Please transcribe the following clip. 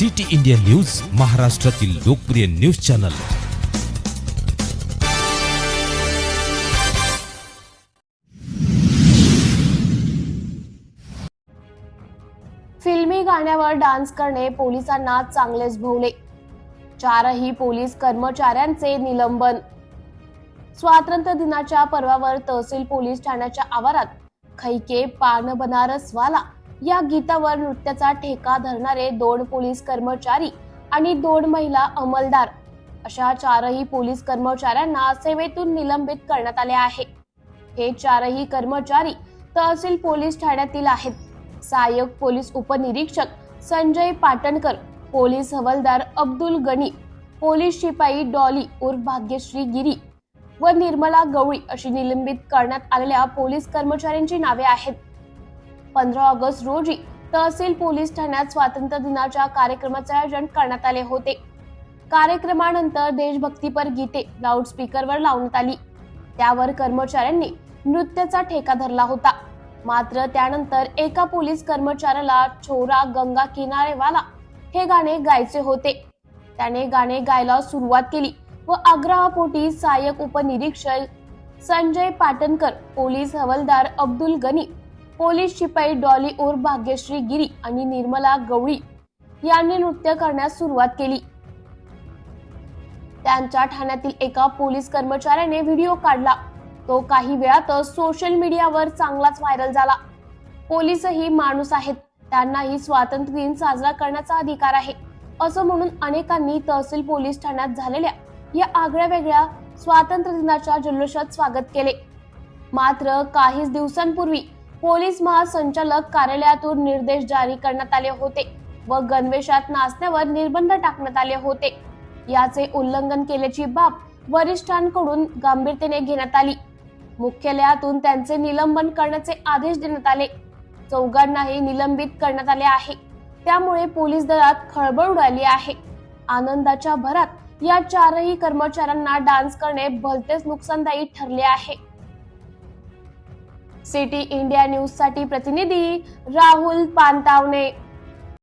City India news महाराष्ट्रातील लोकप्रिय news channel. फिल्मी गाण्यावर डान्स करणे पोलिसांना चांगलेच भोवले. चारही पोलीस कर्मचाऱ्यांचे निलंबन. स्वातंत्र्य दिनाच्या पर्वावर तहसील पोलीस ठाण्याच्या आवारात खैके पान बनारस वाला या गीतावर नृत्याचा ठेका धरणारे दोन पोलीस कर्मचारी आणि दोन महिला अंमलदार. अशा चारही पोलीस कर्मचाऱ्यांना सेवेतून निलंबित करण्यात आले आहे. हे चारही कर्मचारी तहसील पोलीस ठाण्यातील आहेत. सहाय्यक पोलीस उपनिरीक्षक संजय पाटणकर पोलीस हवालदार अब्दुल गणी पोलीस शिपाई डॉली उर्फ भाग्यश्री गिरी व निर्मला गवळी अशी निलंबित करण्यात आलेल्या पोलीस कर्मचाऱ्यांची नावे आहेत. पंधरा ऑगस्ट रोजी तहसील पोलीस ठाण्यात स्वातंत्र्य दिनाच्या कार्यक्रमाचे आयोजन करण्यात आले होते. कार्यक्रमानंतर देशभक्तीपर गीते लाऊडस्पीकरवर लावण्यात आली. त्यावर कर्मचाऱ्यांनी नृत्याचा ठेका धरला होता. मात्र त्यानंतर एका पोलीस कर्मचाऱ्याला छोरा गंगा किनारेवाला हे गाणे गायचे होते. त्याने गाणे गायला सुरुवात केली व आग्रहापोटी सहाय्यक उपनिरीक्षक संजय पाटणकर पोलीस हवालदार अब्दुल गनी पोलीस शिपाई डॉली ओर भाग्यश्री गिरी आणि निर्मला गवळी यांनी नृत्य करण्यास सुरुवात केली. त्यांच्या ठाण्यातील एका पोलीस कर्मचाऱ्याने व्हिडिओ काढला. तो काही वेळातच सोशल मीडियावर चांगलाच व्हायरल झाला. पोलीसही माणूस आहेत. त्यांनाही स्वातंत्र्य दिन साजरा करण्याचा अधिकार आहे. असं म्हणून अनेकांनी तहसील पोलीस ठाण्यात झालेल्या या आगळ्या वेगळ्या स्वातंत्र्य दिनाच्या जल्लोषात स्वागत केले. मात्र काहीच दिवसांपूर्वी पोलीस महासंचालक कार्यालयातून निर्देश जारी करण्यात आले होते व गणवेशात नाचण्यावर निर्बंध टाकण्यात आले होते. याचे उल्लंघन केल्याची बाब वरिष्ठांकडून गांभीर्याने घेण्यात आली. मुख्यालयातून त्यांचे निलंबन करण्याचे आदेश देण्यात आले. चौघांनाही निलंबित करण्यात आले आहे. त्यामुळे पोलीस दलात खळबळ उडाली आहे. आनंदाच्या भरात या चारही कर्मचाऱ्यांना डान्स करणे भलतेच नुकसानदायी ठरले आहे. सिटी इंडिया न्यूजसाठी प्रतिनिधी राहुल पानतावणे